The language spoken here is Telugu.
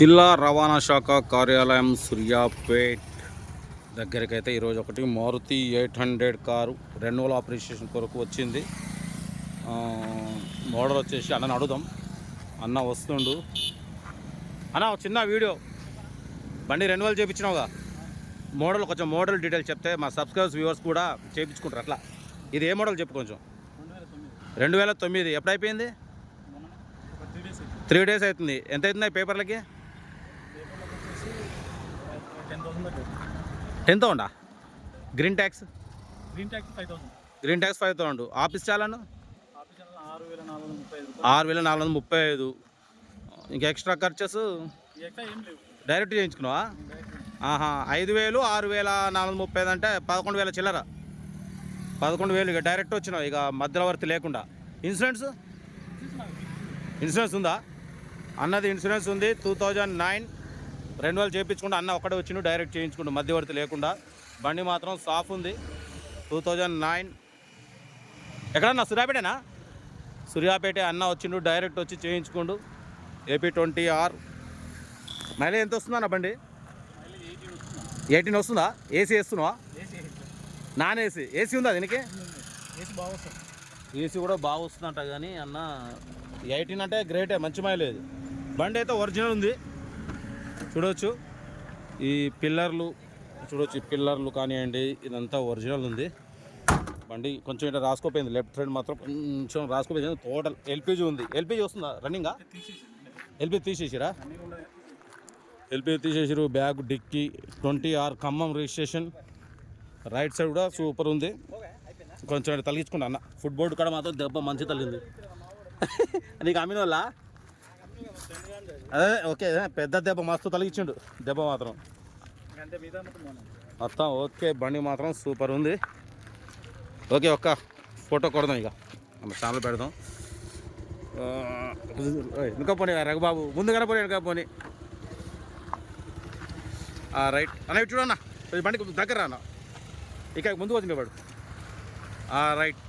జిల్లా రవాణా శాఖ కార్యాలయం సూర్యాపేట్ దగ్గరికైతే ఈరోజు ఒకటి Maruti eight hundred car renewal operation కొరకు వచ్చింది. మోడల్ వచ్చేసి అన్నని అడుగుదాం అన్న వస్తుండు. అన్న ఒక చిన్న వీడియో. బండి రెన్యువల్ చేయించినావుగా మోడల్ కొంచెం మోడల్ డీటెయిల్స్ చెప్తే మా సబ్స్క్రైబర్స్ వ్యూవర్స్ కూడా చేయించుకుంటారు అట్లా. ఇది ఏ మోడల్ చెప్పు కొంచెం. రెండు వేల తొమ్మిది. ఎప్పుడు అయిపోయింది. త్రీ డేస్ అవుతుంది. ఎంత అవుతుంది పేపర్లకి? Ten thousand? Green tax green tax five thousand green tax five thousand office చాలను? ఆరు వేల నాలుగు వందల ముప్పై ఐదు. ఇంకా ఎక్స్ట్రా ఖర్చెస్? డైరెక్ట్ చేయించుకున్నావా? ఆహా ఐదు వేలు ఆరు వేల నాలుగు వందల ముప్పై ఐదు అంటే పదకొండు వేల చిల్లర. పదకొండు వేలు ఇక డైరెక్ట్ వచ్చినావు ఇక మధ్యవర్తి లేకుండా. ఇన్సూరెన్స్ ఇన్సూరెన్స్ ఉందా? అన్నది ఇన్సూరెన్స్ ఉంది టూ థౌజండ్ నైన్ రెన్యువల్ చేయించుకుంటూ అన్న ఒక్కడే వచ్చిండు డైరెక్ట్ చేయించుకుంటూ మధ్యవర్తి లేకుండా. బండి మాత్రం సాఫ్ ఉంది. Two thousand nine. ఎక్కడన్నా? సూర్యాపేటేనా? సూర్యాపేట అన్న వచ్చిండు డైరెక్ట్ వచ్చి చేయించుకుండు. AP twenty R. మైలేజ్ ఎంత వస్తుందా అన్న బండి? ఎయిటీన్ వస్తుందా? ఏసీ వేస్తున్నావా? Non AC. ఏసీ ఉందా దీనికి? ఏసీ కూడా బాగా వస్తుందంట కానీ అన్న ఎయిటీన్ అంటే గ్రేటే మంచి మైలేజ్. బండి అయితే ఒరిజినల్ ఉంది. చూడవచ్చు ఈ పిల్లర్లు చూడవచ్చు ఈ పిల్లర్లు కానివ్వండి ఇదంతా ఒరిజినల్ ఉంది. బండి కొంచెం ఇట్లా రాసుకోపోయింది లెఫ్ట్ సైడ్ మాత్రం కొంచెం రాసుకోపోయింది. టోటల్ ఎల్పిజి ఉంది. ఎల్పిజి వస్తుందా? రన్నింగా? ఎల్పిజీ ఎల్పిజి తీసేసిరా? ఎల్పిజీ ఎల్పిజి తీసేసారు bag dicky twenty R Khammam registration. Right side కూడా సూపర్ ఉంది. కొంచెం తలిగించుకున్నా అన్న. ఫుట్ బోర్డు కూడా మాత్రం దెబ్బ మంచి తల్లింది నీకు అమ్మిన వాళ్ళ అదే ఓకే పెద్ద దెబ్బ మస్తు తలిగించిండు దెబ్బ మాత్రం. మొత్తం ఓకే బండి మాత్రం సూపర్ ఉంది. ఓకే ఒక్క ఫోటో కొడదాం ఇక. మన ఛానల్ పెడదాం. వెనుక పోనీ రఘుబాబు. ముందు కనపోయి వెనుక పోనీ. రైట్. అన్న చూడన్న బండికి దగ్గర అన్న. ఇక ముందు వచ్చింది వాడు. రైట్.